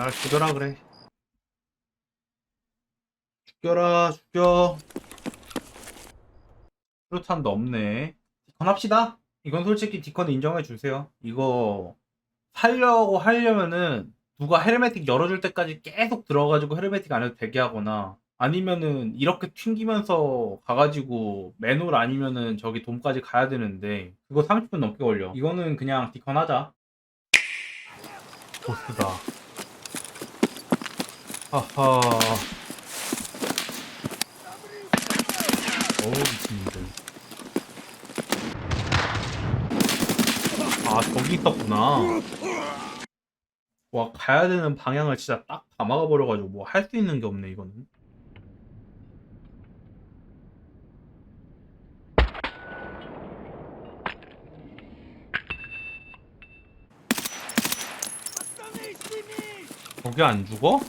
날 죽여라 그래. 죽여라 죽여. 수류탄도 없네. 디컨 합시다. 이건 솔직히 디컨 인정해 주세요. 이거 살려고 하려면은 누가 헬메틱 열어줄 때까지 계속 들어가지고 헬메틱 안에서 대기하거나 아니면은 이렇게 튕기면서 가가지고 맨홀 아니면은 저기 돔까지 가야 되는데 그거 30분 넘게 걸려. 이거는 그냥 디컨 하자. 보스다. 하하. 어우 미친놈들. 아 저기 있었구나. 와 가야 되는 방향을 진짜 딱 다 막아버려가지고 뭐 할 수 있는 게 없네 이거는. 거기 안 죽어?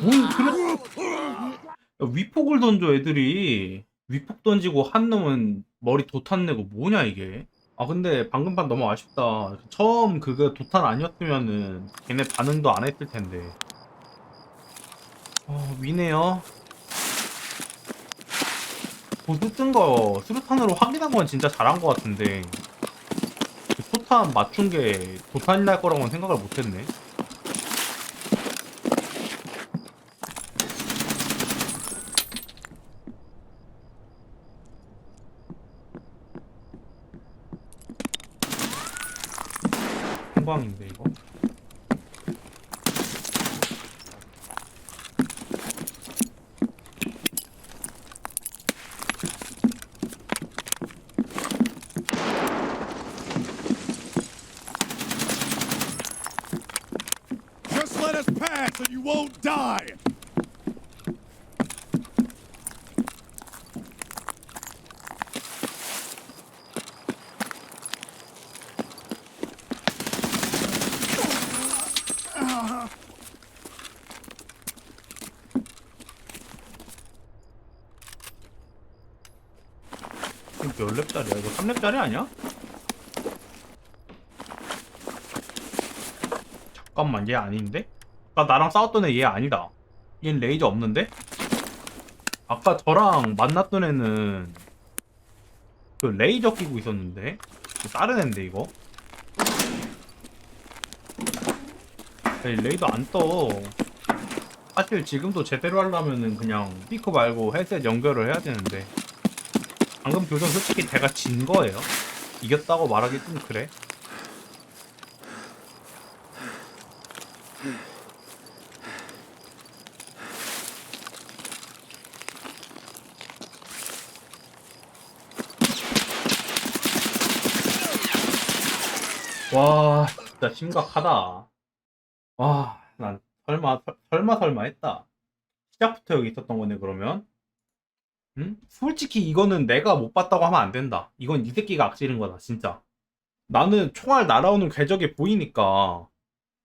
뭔 그래? 야, 위폭을 던져 애들이. 위폭 던지고 한 놈은 머리 도탄 내고 뭐냐 이게? 아 근데 방금 판 너무 아쉽다. 처음 그거 도탄 아니었으면은 걔네 반응도 안 했을 텐데. 어 위네요. 보스 뜬거 수류탄으로 확인한 건 진짜 잘한 것 같은데. 그 포탄 맞춘 게 도탄이 날 거라고는 생각을 못했네 한방인데 이거 Just let us pass and you won't die! 이거 몇 렙짜리야? 이거 3렙짜리 아니야? 잠깐만 얘 아닌데? 아까 나랑 싸웠던 애 얘 아니다 얜 레이저 없는데? 아까 저랑 만났던 애는 그 레이저 끼고 있었는데? 이거 다른 애인데 이거? 에이, 레이더 안 떠. 사실 지금도 제대로 하려면은 그냥 스피커 말고 헤드셋 연결을 해야 되는데 방금 교전 솔직히 제가 진 거예요. 이겼다고 말하기 좀 그래. 와, 진짜 심각하다. 와, 난 설마, 설- 설마, 설마 했다. 시작부터 여기 있었던 거네, 그러면? 응? 솔직히 이거는 내가 못 봤다고 하면 안 된다. 이건 이 새끼가 악질인 거다, 진짜. 나는 총알 날아오는 궤적이 보이니까.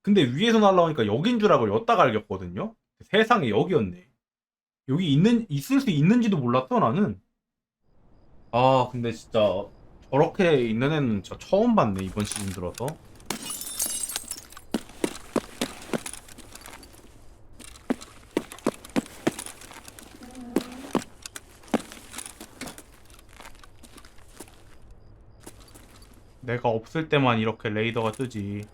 근데 위에서 날아오니까 여긴 줄 알고 였다 갈겼거든요? 세상에 여기였네. 여기 있는, 있을 수 있는지도 몰랐어, 나는. 아, 근데 진짜, 저렇게 있는 애는 진짜 처음 봤네, 이번 시즌 들어서. 내가 없을 때만 이렇게 레이더가 뜨지.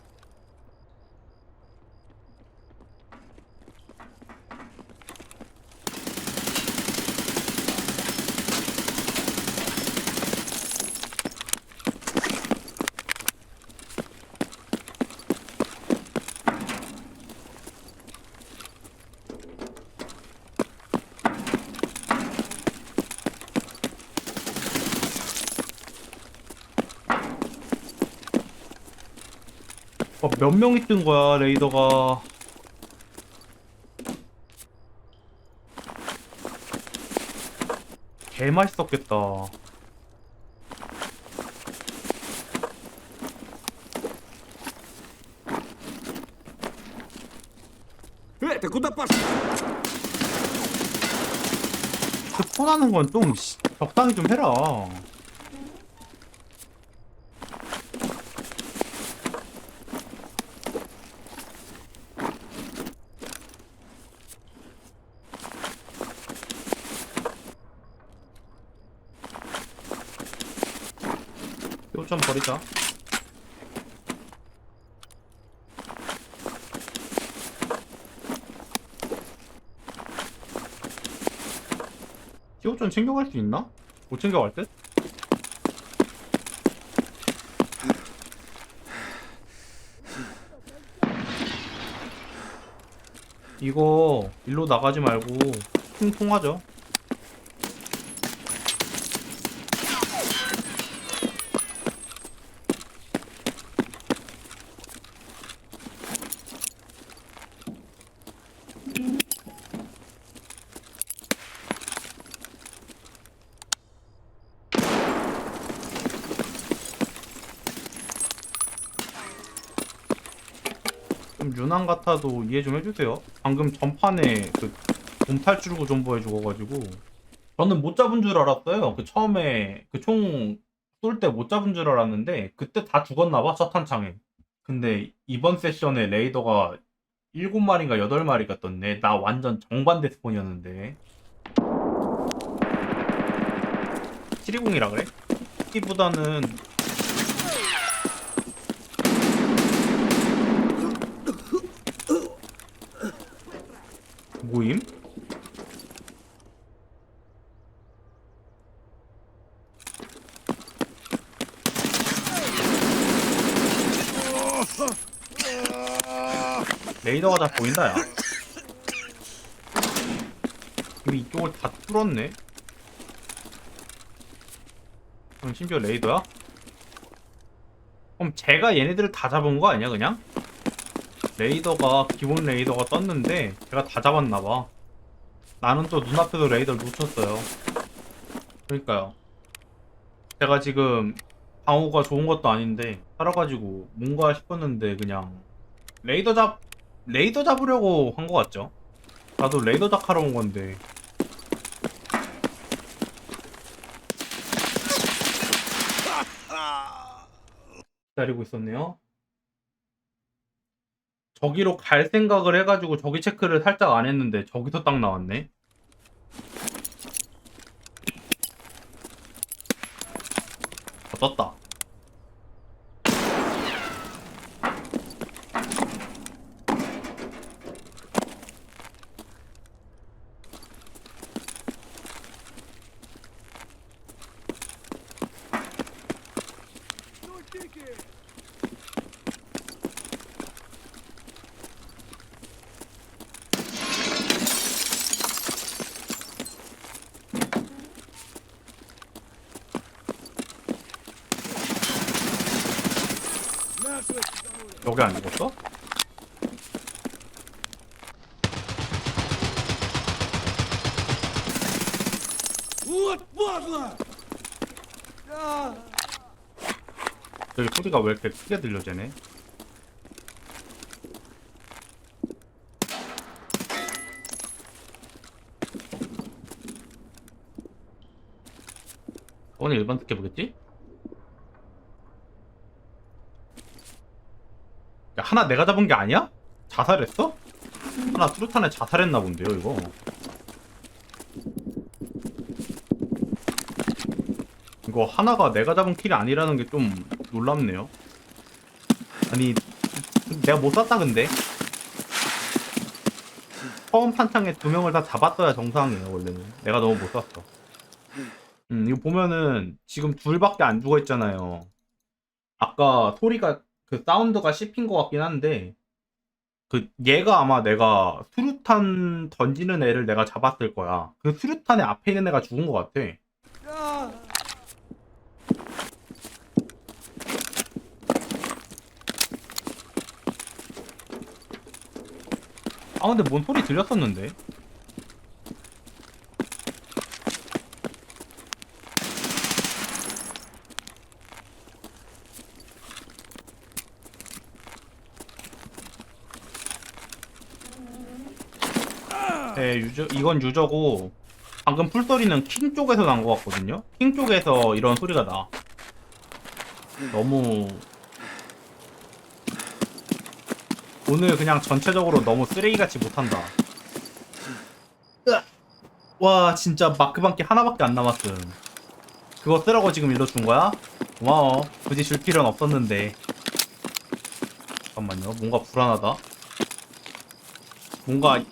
어, 몇 명이 뜬 거야, 레이더가. 개 맛있었겠다. Эй, ты куда пошел? 스폰하는 건 좀 적당히 좀 해라. 버리자. 기옵전 챙겨갈 수 있나? 못 챙겨갈 듯? 이거 일로 나가지 말고 통통하죠? 유난 같아도 이해 좀 해주세요. 방금 전판에 그 곰탈출구 정보해 주어가지고 저는 못 잡은 줄 알았어요. 그 처음에 그 총 쏠 때 못 잡은 줄 알았는데 그때 다 죽었나봐 첫 한창에. 근데 이번 세션에 레이더가 7마리인가 8마리가 떴네. 나 완전 정반대 스폰이었는데. 720이라 그래? 이보다는 모임? 레이더가 다 보인다 야 우리 이쪽을 다 뚫었네 그럼 심지어 레이더야? 그럼 제가 얘네들을 다 잡은 거 아니야 그냥? 레이더가 기본 레이더가 떴는데 제가 다 잡았나봐. 나는 또 눈앞에서 레이더를 놓쳤어요. 그러니까요. 제가 지금 방어가 좋은 것도 아닌데 살아가지고 뭔가 싶었는데 그냥 레이더 잡 레이더 잡으려고 한 것 같죠? 나도 레이더 작하러 온 건데. 기다리고 있었네요 저기로 갈 생각을 해가지고 저기 체크를 살짝 안 했는데 저기서 딱 나왔네. 어, 떴다. 여기 안 죽었어? 여기 소리가 왜 이렇게 크게 들려지네? 오늘 일반 특혜 보겠지? 야, 하나 내가 잡은 게 아니야? 자살했어? 하나 수류탄에 자살했나 본데요, 이거. 이거 하나가 내가 잡은 킬이 아니라는 게 좀 놀랍네요. 아니, 내가 못 쐈다, 근데. 처음 판창에 두 명을 다 잡았어야 정상이에요, 원래는. 내가 너무 못 쐈어. 음, 이거 보면은 지금 둘밖에 안 죽어 있잖아요. 아까 소리가, 그 사운드가 씹힌 것 같긴 한데, 그, 얘가 아마 내가 수류탄 던지는 애를 내가 잡았을 거야. 그 수류탄의 앞에 있는 애가 죽은 것 같아. 아 근데 뭔 소리 들렸었는데 네 유저 이건 유저고 방금 풀소리는 킹 쪽에서 난 것 같거든요 킹 쪽에서 이런 소리가 나 너무 오늘 그냥 전체적으로 너무 쓰레기같이 못한다. 와 진짜 마크방키 하나밖에 안 남았음. 그거 쓰라고 지금 일러 준 거야? 고마워. 굳이 줄 필요는 없었는데. 잠깐만요. 뭔가 불안하다. 뭔가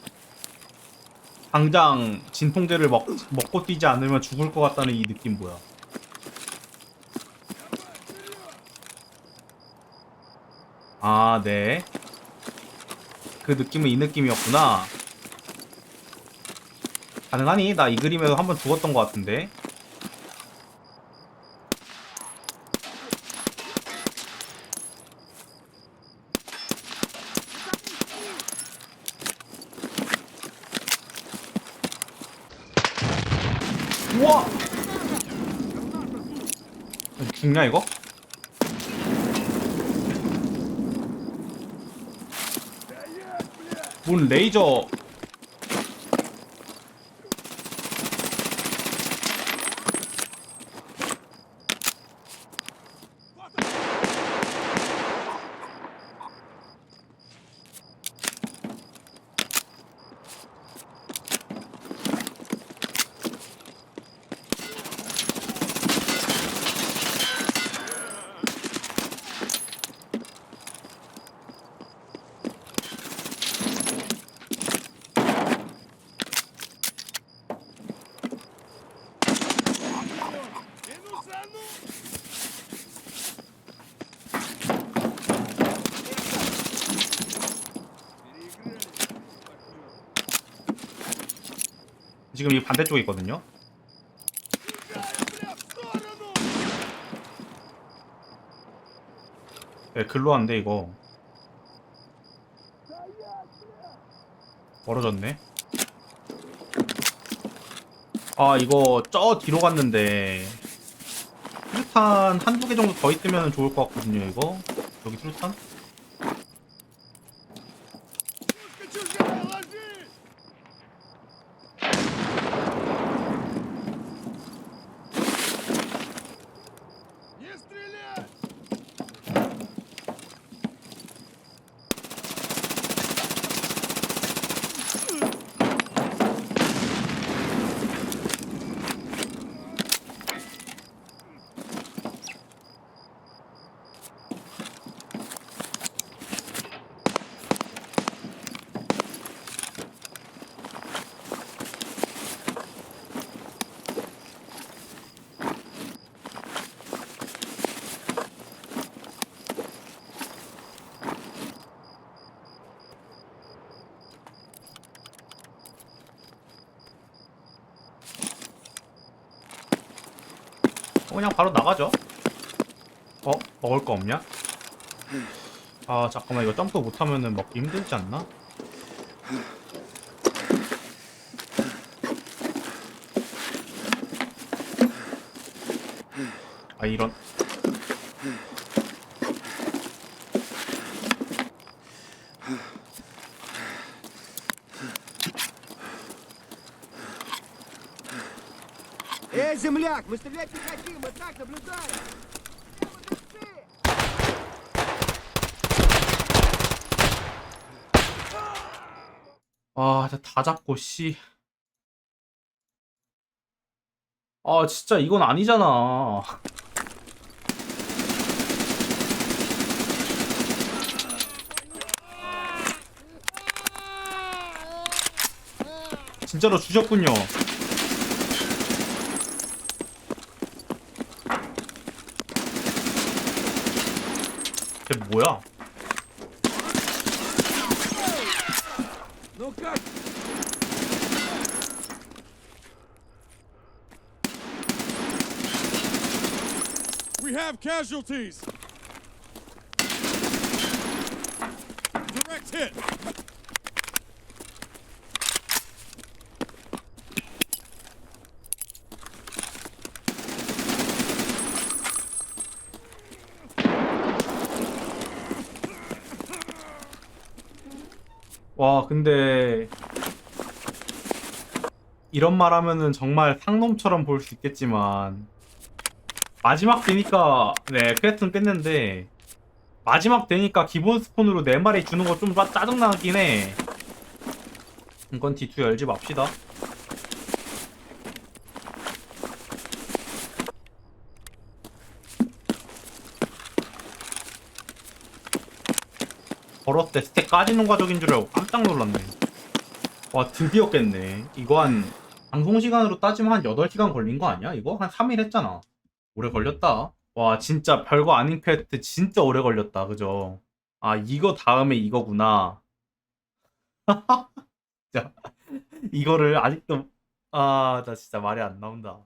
당장 진통제를 먹, 먹고 뛰지 않으면 죽을 것 같다는 이 느낌 뭐야? 아, 네. 그 느낌은 이 느낌이었구나. 가능하니? 나 이 그림에서 한번 죽었던 것 같은데. 우와! 죽냐 이거? 뭔 레이저 지금 이 반대쪽에 있거든요. 네, 글로 왔는데 이거 멀어졌네. 아 이거 저 뒤로 갔는데 수류탄 한두 개 정도 더 있으면 좋을 것 같거든요 이거 여기 수류탄? 그냥 바로 나가죠. 어? 먹을 거 없냐? 아 잠깐만 이거 점프 못하면은 먹기 힘들지 않나? 아 이런 Эй, земляк, мы стрелять не хотим, мы так наблюдаем. 아, 진짜 다 잡고, 씨. 아, 진짜 이건 아니잖아. 진짜로 주셨군요. 뭐야? We have casualties. 와, 근데 이런 말 하면은 정말 상놈처럼 보일 수 있겠지만 마지막 되니까 네, 퀘스트는 깼는데 마지막 되니까 기본 스폰으로 네 마리 주는 거 좀 짜증나긴 해. 이건 D2 열지 맙시다. 걸었을 때 스택 까지는 과정인 줄 알고 깜짝 놀랐네. 와, 드디어 깼네. 이거 한, 방송 시간으로 따지면 한 8시간 걸린 거 아니야? 이거? 한 3일 했잖아. 오래 걸렸다. 와, 진짜 별거 아닌 퀘스트 진짜 오래 걸렸다. 그죠? 아, 이거 다음에 이거구나. 진짜. 이거를 아직도, 아, 나 진짜 말이 안 나온다.